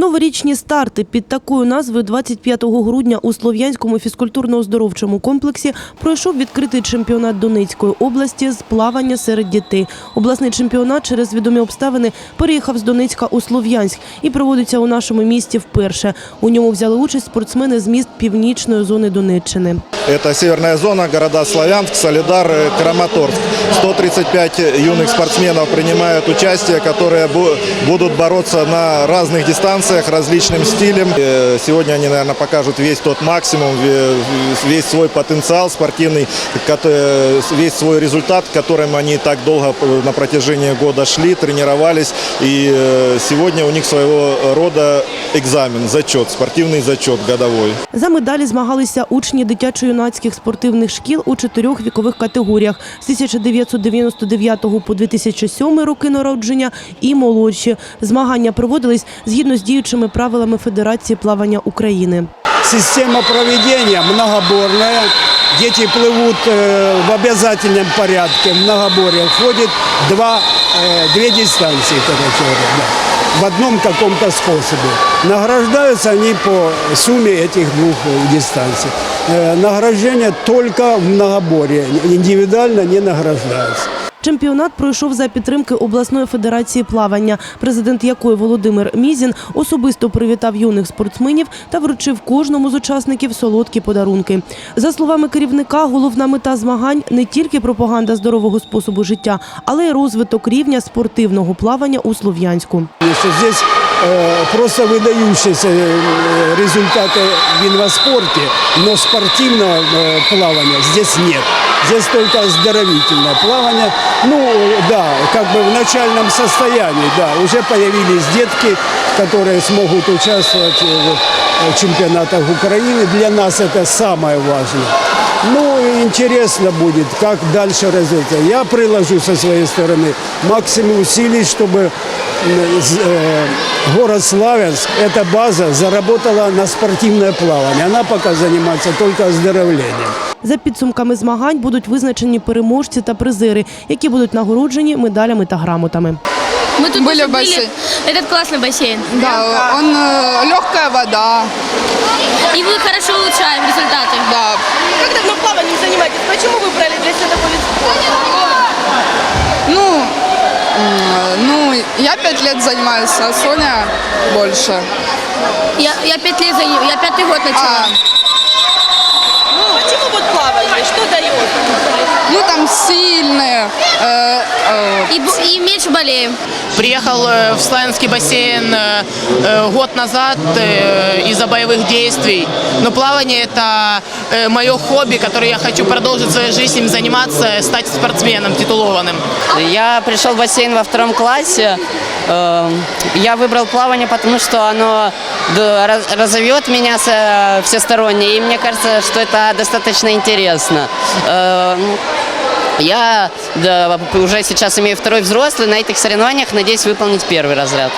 Новорічні старти під такою назвою 25 грудня у Слов'янському фізкультурно-оздоровчому комплексі пройшов відкритий чемпіонат Донецької області з плавання серед дітей. Обласний чемпіонат через відомі обставини переїхав з Донецька у Слов'янськ і проводиться у нашому місті вперше. У ньому взяли участь спортсмени з міст північної зони Донеччини. Это северная зона, города Славянск, Солидар, э, Краматорск. 135 юных спортсменов принимают участие, которые бу- будут бороться на разных дистанциях, различным стилем. Э, Сегодня они, наверное, покажут весь тот максимум, ве- весь свой потенциал спортивный, кото- весь свой результат, к которым они так долго э, на протяжении года шли, тренировались. И э, сегодня у них своего рода экзамен, зачет, спортивный зачет годовой. За медалі змагалися учні дитячо-юнацьких спортивних шкіл у чотирьох вікових категоріях з 1999 по 2007 роки народження і молодші. Змагання проводились згідно з діючими правилами Федерації плавання України. Система проведения многоборная. Дети плывут э, в обязательном порядке. В многоборье входит два, э, две дистанции, короче говоря, да, в одном каком-то способе. Награждаются они по сумме этих двух э, дистанций. Э, награждение только в многоборье. Индивидуально не награждаются. Чемпіонат пройшов за підтримки обласної федерації плавання, президент якої Володимир Мізін особисто привітав юних спортсменів та вручив кожному з учасників солодкі подарунки. За словами керівника, головна мета змагань не тільки пропаганда здорового способу життя, але й розвиток рівня спортивного плавання у Слов'янську. Э, просто выдающиеся э, результаты в инваспорте, но спортивного э, плавания здесь нет. Здесь только оздоровительное плавание. Ну, да, как бы в начальном состоянии, да, уже появились детки, которые смогут участвовать э, в чемпионатах Украины. Для нас это самое важное. Ну, и интересно будет, как дальше развиться. Я приложу со своей стороны максимум усилий, чтобы м, з- э, город Славянск, эта база, заработала на спортивное плавание. Она пока занимается только оздоровлением. За підсумками змагань будуть визначені переможці та призери, які будуть нагороджені медалями та грамотами. Мы тут Были уже в бассейне. Этот классный бассейн. Да, он легкая вода. И мы хорошо улучшаем результаты. Да. Как давно плаванием занимаетесь? Почему выбрали для себя такой вид спорта? Ну, м, ну, я пять лет занимаюсь, а Соня больше. Я, я пять лет заним- я пятый год начала. А, Почему вот плавание? Что дает? ну, там сильные. э, э, И, бу- и меньше болеем. Приехал э, в Славянский бассейн э, э, год назад э, из-за боевых действий. Но плавание это мое хобби, которое я хочу продолжить в своей жизни, им заниматься, стать спортсменом титулованным. Я пришел в бассейн во втором классе. Э, Я выбрал плавание, потому что оно д- раз- разовьет меня со- всесторонне, и мне кажется, что это достаточно интересно. Э, Я да, уже сейчас имею второй взрослый, на этих соревнованиях надеюсь выполнить первый разряд.